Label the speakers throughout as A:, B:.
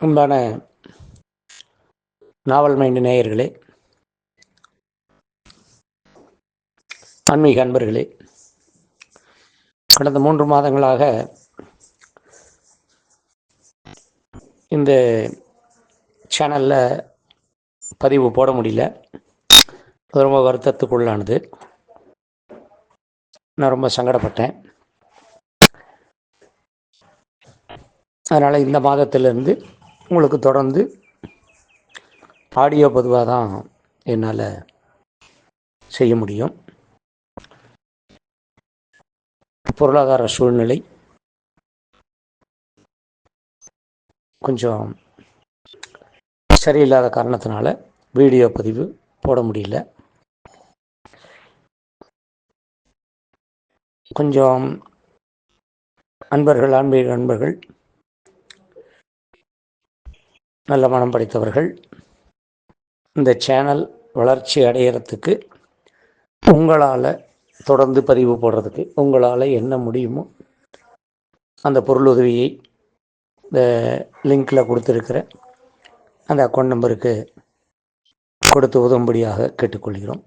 A: அன்பான நாவல் மைண்டு நேயர்களே ஆன்மீக அன்பர்களே கடந்த மூன்று மாதங்களாக இந்த சேனலில் பதிவு போட முடியல. ரொம்ப வருத்தத்துக்குள்ளானது. நான் ரொம்ப சங்கடப்பட்டேன். அதனால் இந்த மாதத்திலிருந்து உங்களுக்கு தொடர்ந்து ஆடியோ பொதுவாக தான் என்னால் செய்ய முடியும். பொருளாதார சூழ்நிலை கொஞ்சம் சரியில்லாத காரணத்தினால வீடியோ பதிவு போட முடியல. கொஞ்சம் அன்பர்கள் ஆன்மீக அன்பர்கள் நல்ல மனம் படைத்தவர்கள் இந்த சேனல் வளர்ச்சி அடையிறதுக்கு உங்களால் தொடர்ந்து பதிவு போடுறதுக்கு உங்களால் என்ன முடியுமோ அந்த பொருள் உதவியை இந்த லிங்கில் கொடுத்துருக்கிற அந்த அக்கௌண்ட் நம்பருக்கு கொடுத்து உதவும்படியாக கேட்டுக்கொள்கிறோம்.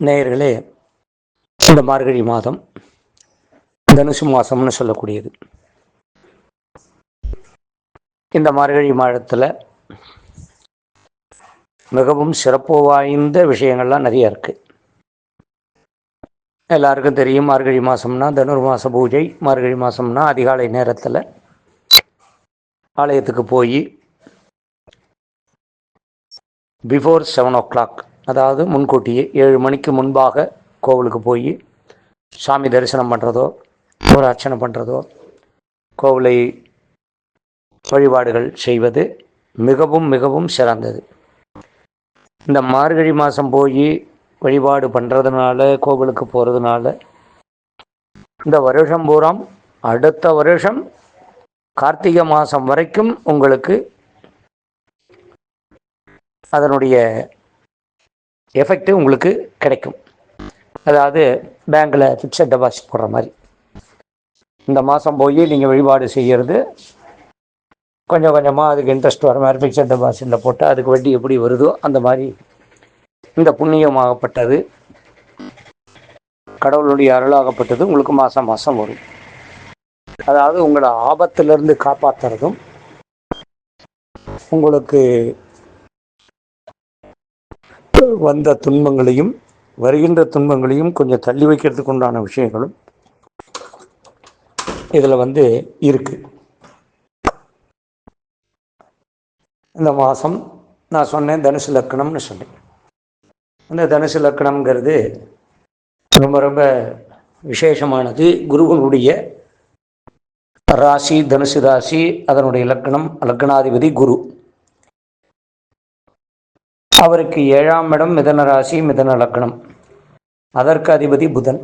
A: நேயர்களே இந்த மார்கழி மாதம் தனுசு மாதம்னு சொல்லக்கூடியது. இந்த மார்கழி மாதத்தில் மிகவும் சிறப்பு வாய்ந்த விஷயங்கள்லாம் நிறைய இருக்குது எல்லாருக்கும் தெரியும் மார்கழி மாதம்னா தனுர் மாத பூஜை மார்கழி மாதம்னா அதிகாலை நேரத்தில் ஆலயத்துக்கு போய் பிஃபோர் செவன் ஓ கிளாக் அதாவது முன்கூட்டியே ஏழு மணிக்கு முன்பாக கோவிலுக்கு போய் சாமி தரிசனம் பண்ணுறதோ ஒரு அர்ச்சனை பண்ணுறதோ கோவிலை வழிபாடுகள் செய்வது மிகவும் மிகவும் சிறந்தது. இந்த மார்கழி மாதம் போய் வழிபாடு பண்ணுறதுனால கோவிலுக்கு போகிறதுனால இந்த வருஷம் பூராம் அடுத்த வருஷம் கார்த்திகை மாதம் வரைக்கும் உங்களுக்கு அதனுடைய எஃபெக்ட் உங்களுக்கு கிடைக்கும். அதாவது பேங்க்கில் ஃபிக்ஸட் டெபாசிட் போடுற மாதிரி. இந்த மாதம் போய் நீங்கள் வழிபாடு செய்கிறது கொஞ்சம் கொஞ்சமாக அதுக்கு இன்ட்ரெஸ்ட் வர மாதிரி ஃபிக்ஸட் டெபாசிட்டில் போட்டு அதுக்கு வட்டி எப்படி வருதோ அந்த மாதிரி இந்த புண்ணியமாகப்பட்டது. கடவுளுடைய அருளாகப்பட்டது உங்களுக்கு மாதம் மாதம் வரும். அதாவது உங்களை ஆபத்திலிருந்து காப்பாற்றுறதும் உங்களுக்கு வந்த துன்பங்களையும் வருகின்ற துன்பங்களையும் கொஞ்சம் தள்ளி வைக்கிறதுக்கு உண்டான விஷயங்களும் இதில் வந்து இருக்குது இந்த மாதம் நான் சொன்னேன் தனுசு லக்கணம்னு சொன்னேன். இந்த தனுசு லக்கணம்ங்கிறது ரொம்ப ரொம்ப விசேஷமானது. குருவனுடைய ராசி தனுசு ராசி அதனுடைய லக்கணம் லக்னாதிபதி குரு. அவருக்கு ஏழாம் இடம் மிதன ராசி மிதன லக்னம் அதற்கு அதிபதி புதன்.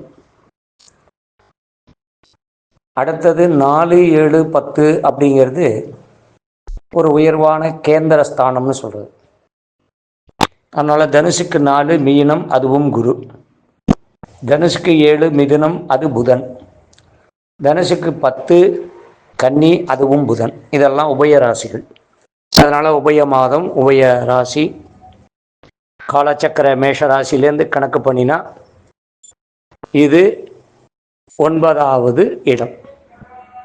A: அடுத்தது நாலு ஏழு பத்து அப்படிங்கிறது ஒரு உயர்வான கேந்திர ஸ்தானம்னு சொல்கிறது அதனால் தனுஷுக்கு நாலு மீனம் அதுவும் குரு. தனுஷுக்கு ஏழு மிதுனம் அது புதன். தனுஷுக்கு பத்து கன்னி அதுவும் புதன். இதெல்லாம் உபய ராசிகள். அதனால் உபய மாதம் உபய ராசி. காலச்சக்கர மேஷ ராசிலேருந்து கணக்கு பண்ணினா இது ஒன்பதாவது இடம்.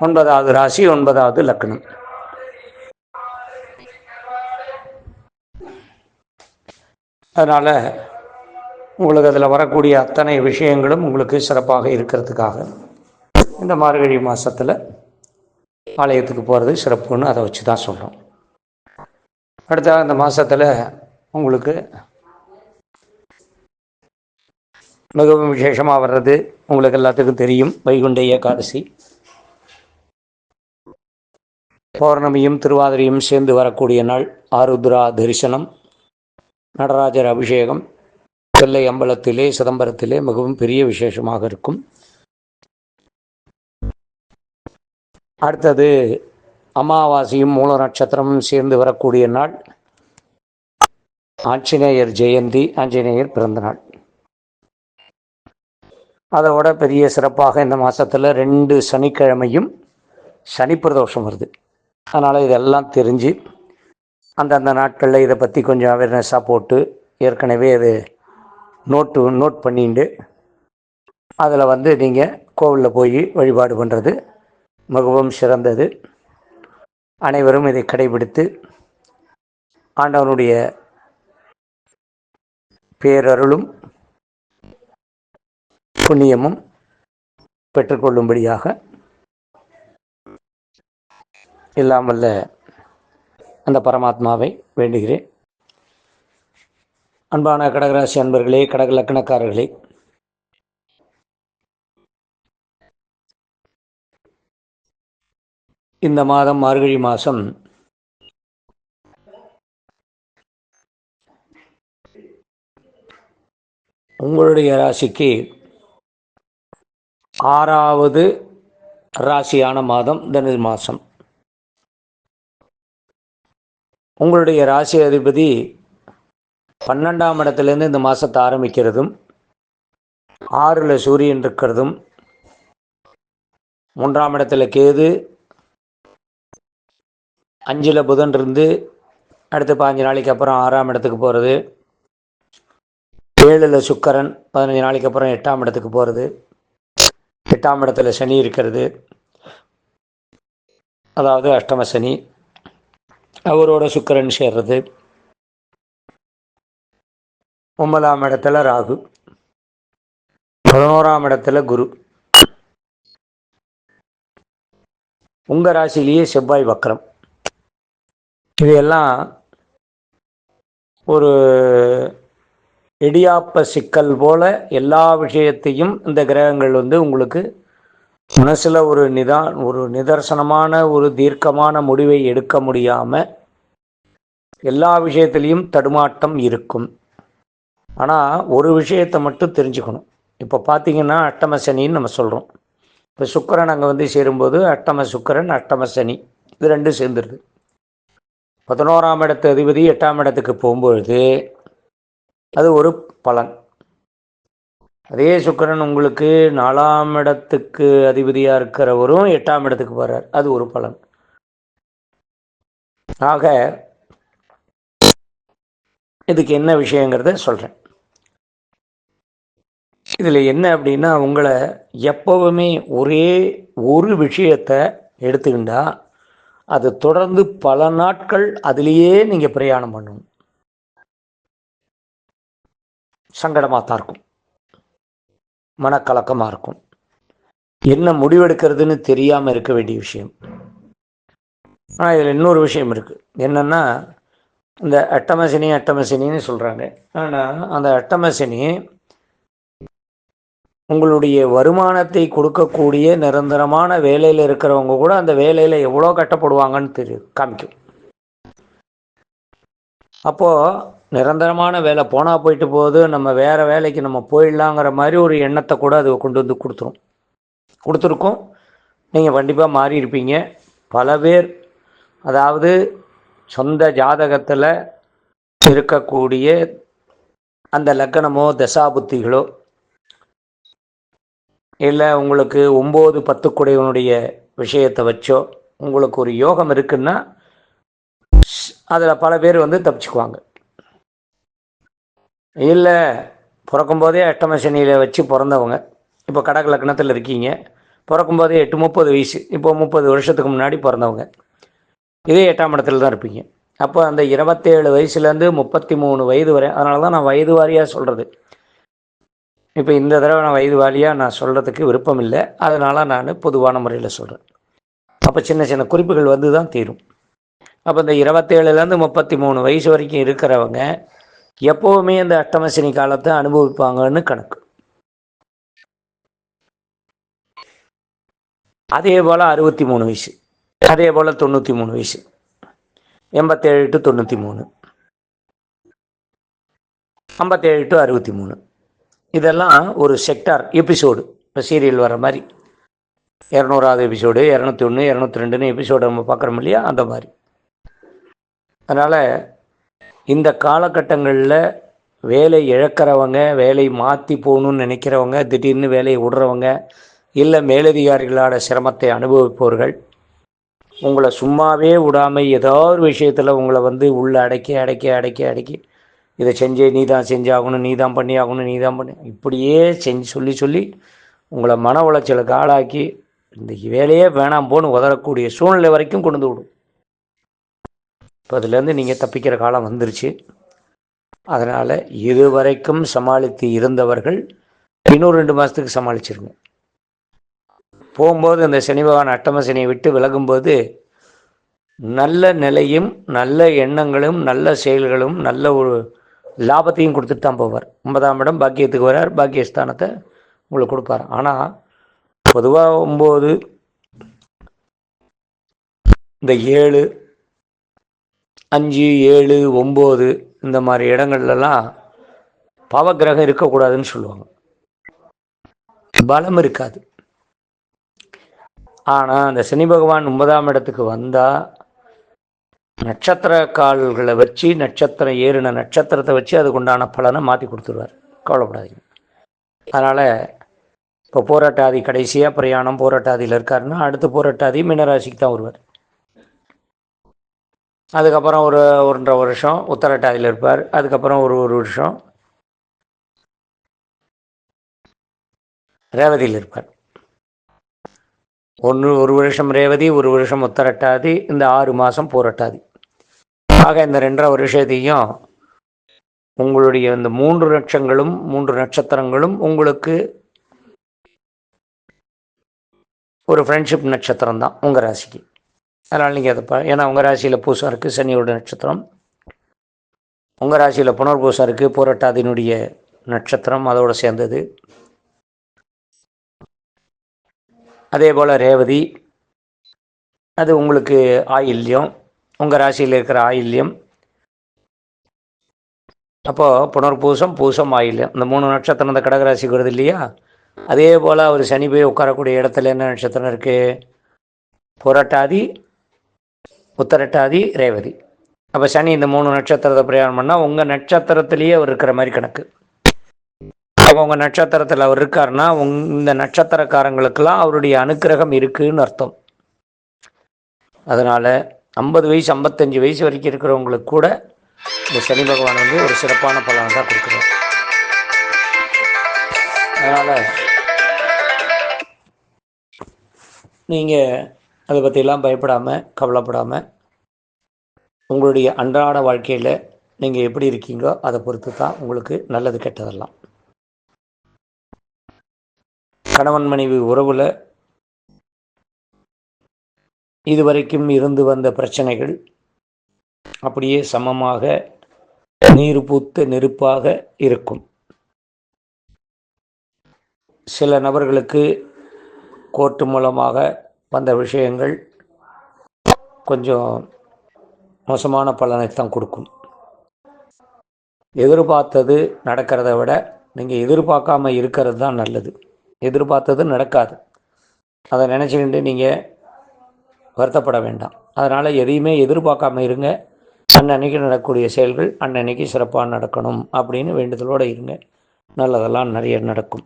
A: ஒன்பதாவது ராசி ஒன்பதாவது லக்னம். அதனால் உங்களுக்கு அதில் வரக்கூடிய அத்தனை விஷயங்களும் உங்களுக்கு சிறப்பாக இருக்கிறதுக்காக இந்த மார்கழி மாதத்தில் ஆலயத்துக்கு போகிறது சிறப்புன்னு அதை வச்சு தான் சொல்கிறோம் அடுத்த அந்த மாதத்தில் உங்களுக்கு மிகவும் விசேஷமாக வர்றது உங்களுக்கு எல்லாத்துக்கும் தெரியும் வைகுண்ட ஏகாதசி. பௌர்ணமியும் திருவாதிரையும் சேர்ந்து வரக்கூடிய நாள் ஆருத்ரா தரிசனம். நடராஜர் அபிஷேகம் வெள்ளை அம்பலத்திலே சிதம்பரத்திலே மிகவும் பெரிய விசேஷமாக இருக்கும். அடுத்தது அமாவாசையும் மூல நட்சத்திரமும் சேர்ந்து வரக்கூடிய நாள் ஆஞ்சநேயர் ஜெயந்தி ஆஞ்சநேயர் பிறந்தநாள். அதோட பெரிய சிறப்பாக இந்த மாதத்தில் ரெண்டு சனிக்கிழமையும் சனி பிரதோஷம் வருது. அதனால் இதெல்லாம் தெரிஞ்சு அந்தந்த நாட்களில் இதை பற்றி கொஞ்சம் அவேர்னஸாக போட்டு ஏற்கனவே அது நோட்டு நோட் பண்ணிட்டு அதில் வந்து நீங்கள் கோவிலில் போய் வழிபாடு பண்ணுறது மிகவும் சிறந்தது. அனைவரும் இதை கடைபிடித்து ஆண்டவனுடைய பேரருளும் புண்ணியமும் பெற்றுக்கொள்ளும்படியாக. இல்லாமல்ல அந்த பரமாத்மாவை வேண்டுகிறேன். அன்பான கடகராசி அன்பர்களே கடக லக்கணக்காரர்களே. இந்த மாதம் மார்கழி மாதம் உங்களுடைய ராசிக்கு ஆறாவது ராசியான மாதம் தனுர் மாதம் உங்களுடைய ராசி அதிபதி பன்னெண்டாம் இடத்துலேருந்து இந்த மாதத்தை ஆரம்பிக்கிறதும் ஆறில் சூரியன் இருக்கிறதும் மூன்றாம் இடத்துல கேது அஞ்சில் புதன் இருந்து அடுத்து பாஞ்சு நாளைக்கு அப்புறம் ஆறாம் இடத்துக்கு போகிறது ஏழில் சுக்கரன் பதினஞ்சு நாளைக்கு அப்புறம் எட்டாம் இடத்துக்கு போகிறது எட்டாம் இடத்துல சனி இருக்கிறது அதாவது அஷ்டம சனி அவரோட சுக்கரன் சேர்றது. ஒன்பதாம் இடத்துல ராகு. பதினோராம் இடத்துல குரு. உங்க ராசிலேயே செவ்வாய் வக்கரம் இதையெல்லாம் ஒரு இடியாப்ப சிக்கல் போல எல்லா விஷயத்தையும் இந்த கிரகங்கள் வந்து உங்களுக்கு மனசில் ஒரு நிதா ஒரு நிதர்சனமான ஒரு தீர்க்கமான முடிவை எடுக்க முடியாமல் எல்லா விஷயத்துலேயும் தடுமாட்டம் இருக்கும். ஆனால் ஒரு விஷயத்தை மட்டும் தெரிஞ்சுக்கணும். இப்போ பார்த்தீங்கன்னா அட்டம சனின்னு நம்ம சொல்கிறோம் இப்போ சுக்கரன் அங்கே வந்து சேரும்போது அட்டம சுக்கரன் அட்டம சனி இது ரெண்டும் சேர்ந்துருது. பதினோராம் இடத்து அதிபதி எட்டாம் இடத்துக்கு போகும்பொழுது அது ஒரு பலன். அதே சுக்கரன் உங்களுக்கு நாலாம் இடத்துக்கு அதிபதியாக இருக்கிறவரும் எட்டாம் இடத்துக்கு போகிறார் அது ஒரு பலன். ஆக இதுக்கு என்ன விஷயங்கிறத சொல்கிறேன் இதில் என்ன அப்படின்னா உங்களை எப்போவுமே ஒரே ஒரு விஷயத்தை எடுத்துக்கிண்டா அது தொடர்ந்து பல நாட்கள் அதுலேயே நீங்கள் பிரயாணம் பண்ணணும். சங்கடமாக தான் இருக்கும். மனக்கலக்கமாக இருக்கும். என்ன முடிவெடுக்கிறதுன்னு தெரியாமல் இருக்க வேண்டிய விஷயம். ஆனால் இதில் இன்னொரு விஷயம் இருக்குது என்னென்னா இந்த அட்டமசினி அட்டமசினின்னு சொல்கிறாங்க ஆனால் அந்த அட்டமசினி உங்களுடைய வருமானத்தை கொடுக்கக்கூடிய நிரந்தரமான வேலையில் இருக்கிறவங்க கூட அந்த வேலையில் எவ்வளோ கட்டப்படுவாங்கன்னு தெரியும் காமிக்கும். அப்போது நிரந்தரமான வேலை. போனால் போயிட்டு போகுது நம்ம வேறு வேலைக்கு நம்ம போயிடலாங்கிற மாதிரி ஒரு எண்ணத்தை கூட அது கொண்டு வந்து கொடுத்துரும். கொடுத்துருக்கோம். நீங்கள் கண்டிப்பாக மாறி இருப்பீங்க. பல பேர் அதாவது சொந்த ஜாதகத்தில் இருக்கக்கூடிய அந்த லக்கணமோ தசாபுத்திகளோ இல்லை உங்களுக்கு ஒம்பது பத்து பத்துக்குடையவனுடைய விஷயத்தை வச்சோ உங்களுக்கு ஒரு யோகம் இருக்குன்னா அதில் பல பேர் வந்து தப்பிச்சுக்குவாங்க. இல்லை பிறக்கும்போதே அஷ்டம சனியில் வச்சு பிறந்தவங்க. இப்போ கடக லக்னத்தில் இருக்கீங்க. பிறக்கும்போதே எட்டு முப்பது வயசு. இப்போ முப்பது வருஷத்துக்கு முன்னாடி பிறந்தவங்க. இதே எட்டாம் இடத்துல தான் இருப்பீங்க. அப்போ அந்த இருபத்தேழு வயசுலேருந்து முப்பத்தி மூணு வயது வரை அதனால தான் நான் வயது வாரியாக சொல்கிறது இப்போ இந்த தடவை நான் வயது வாரியாக நான் சொல்கிறதுக்கு விருப்பம் இல்லை அதனால் நான் பொதுவான முறையில் சொல்கிறேன் அப்போ சின்ன சின்ன குறிப்புகள் வந்து தான் தீரும். அப்போ இந்த இருபத்தேழுலேருந்து முப்பத்தி மூணு வயசு வரைக்கும் இருக்கிறவங்க எப்போவுமே இந்த அஷ்டமசினி காலத்தை அனுபவிப்பாங்கன்னு கணக்கு. அதே போல் அறுபத்தி மூணு வயசு. அதே போல் தொண்ணூற்றி மூணு வயசு. எண்பத்தேழு டு தொண்ணூற்றி மூணு ஐம்பத்தேழு டு அறுபத்தி மூணு இதெல்லாம் ஒரு செக்டார் எபிசோடு. இப்போ சீரியல் வர மாதிரி. இரநூறாவது எபிசோடு இரநூத்தி ஒன்று இரநூத்தி ரெண்டுன்னு எபிசோடு நம்ம பார்க்குறோம் இல்லையா? அந்த மாதிரி. அதனால் இந்த காலகட்டங்களில் வேலை இழக்கிறவங்க வேலை மாற்றி போகணுன்னு நினைக்கிறவங்க திடீர்னு வேலையை விடுறவங்க இல்லை மேலதிகாரிகளோட சிரமத்தை அனுபவிப்பவர்கள் உங்களை சும்மாவே விடாமல் ஏதோ ஒரு விஷயத்தில் உங்களை வந்து உள்ளே அடக்கி அடக்கி அடக்கி அடக்கி இதை செஞ்சே நீ தான் செஞ்சாகணும் நீ தான் பண்ணி ஆகணும் நீ தான் பண்ணி இப்படியே செஞ்சு சொல்லி சொல்லி உங்களை மன உளைச்சலுக்கு ஆளாக்கி இந்த வேலையே வேணாம் போன்னு உதறக்கூடிய சூழ்நிலை வரைக்கும் கொண்டு விடும். இப்போ அதுலேருந்து நீங்கள் தப்பிக்கிற காலம் வந்துருச்சு. அதனால் இதுவரைக்கும் சமாளித்து இருந்தவர்கள் இன்னும் ரெண்டு மாதத்துக்கு சமாளிச்சிருங்க. போகும்போது அந்த சனி பகவான் அட்டம சனியை விட்டு விலகும்போது நல்ல நிலையும் நல்ல எண்ணங்களும் நல்ல செயல்களும் நல்ல ஒரு லாபத்தையும் கொடுத்துட்டு தான் போவார். ஒன்பதாம் இடம் பாக்கியத்துக்கு வரார். பாக்கியஸ்தானத்தை உங்களுக்கு கொடுப்பார். ஆனால் பொதுவாக ஒம்பது இந்த ஏழு அஞ்சு ஏழு ஒம்பது இந்த மாதிரி இடங்கள்லலாம் பாவகிரகம் இருக்கக்கூடாதுன்னு சொல்லுவாங்க. பலம் இருக்காது. ஆனால் அந்த சனி பகவான் ஒன்பதாம் இடத்துக்கு வந்தால் நட்சத்திர கால்களை வச்சு நட்சத்திரம் ஏறின நட்சத்திரத்தை வச்சு அதுக்கு உண்டான பலனை மாற்றி கொடுத்துருவார். கவலைப்படாதீங்க. அதனால் இப்போ போராட்டாதி கடைசியாக பிரயாணம் போராட்டாதியில் இருக்காருன்னா அடுத்த போராட்டாதி மீனராசிக்கு தான் வருவார். அதுக்கப்புறம் ஒரு ஒன்றரை வருஷம் உத்தரட்டாதியில் இருப்பார். அதுக்கப்புறம் ஒரு ஒரு வருஷம் ரேவதியில் இருப்பார். ஒன்று ஒரு வருஷம் ரேவதி ஒரு வருஷம் உத்தரட்டாதி இந்த ஆறு மாதம் போரட்டாதி. ஆக இந்த ரெண்டரை வருஷத்தையும் உங்களுடைய இந்த மூன்று லட்சங்களும் மூன்று நட்சத்திரங்களும் உங்களுக்கு ஒரு ஃப்ரெண்ட்ஷிப் நட்சத்திரம் தான் உங்கள் ராசிக்கு. அதனால் நீங்கள் அதை ஏன்னா உங்கள் ராசியில் பூசம் இருக்குது சனியோட நட்சத்திரம். உங்கள் ராசியில் புனர்பூசம் இருக்குது போராட்டாதினுடைய நட்சத்திரம் அதோடு சேர்ந்தது. அதே போல் ரேவதி அது உங்களுக்கு ஆயில்யம் உங்கள் ராசியில் இருக்கிற ஆயில்யம். அப்போது புனர்பூசம் பூசம் ஆயில்யம். இந்த மூணு நட்சத்திரம் இந்த கடகராசிக்கு வருது இல்லையா? அதே போல் அவர் சனி போய் உட்காரக்கூடிய இடத்துல என்ன நட்சத்திரம் இருக்குது புரட்டாதி உத்தரட்டாதி ரேவதி. அப்போ சனி இந்த மூணு நட்சத்திரத்தை பிரயாணம் பண்ணால் உங்கள் நட்சத்திரத்திலேயே அவர் இருக்கிற மாதிரி கணக்கு. அப்போ உங்கள் நட்சத்திரத்தில் அவர் இருக்காருன்னா உங் இந்த நட்சத்திரக்காரங்களுக்கெல்லாம் அவருடைய அனுக்கிரகம் இருக்குதுன்னு அர்த்தம். அதனால் ஐம்பது வயசு ஐம்பத்தஞ்சு வயசு வரைக்கும் இருக்கிறவங்களுக்கு கூட இந்த சனி பகவான் வந்து ஒரு சிறப்பான பலனை தான் கொடுக்குறோம் அதனால் நீங்கள் அதை பற்றிலாம் பயப்படாமல் கவலைப்படாமல் உங்களுடைய அன்றாட வாழ்க்கையில் நீங்கள் எப்படி இருக்கீங்களோ அதை பொறுத்து தான் உங்களுக்கு நல்லது கெட்டதெல்லாம். கணவன் மனைவி உறவில் இதுவரைக்கும் இருந்து வந்த பிரச்சனைகள் அப்படியே சமமாக நீர் பூத்த நெருப்பாக இருக்கும். சில நபர்களுக்கு கோர்ட்டு மூலமாக வந்த விஷயங்கள் கொஞ்சம் மோசமான பலனைத்தான் கொடுக்கும். எதிர்பார்த்தது நடக்கிறத விட நீங்கள் எதிர்பார்க்காம இருக்கிறது தான் நல்லது. எதிர்பார்த்தது நடக்காது. அதை நினச்சிக்கிட்டு நீங்கள் வருத்தப்பட வேண்டாம். அதனால் எதையுமே எதிர்பார்க்காம இருங்க. அன்னன்னைக்கு நடக்கக்கூடிய செயல்கள் அன்னன்னைக்கு சிறப்பாக நடக்கணும் அப்படின்னு வேண்டுதலோடு இருங்க. நல்லதெல்லாம் நிறைய நடக்கும்.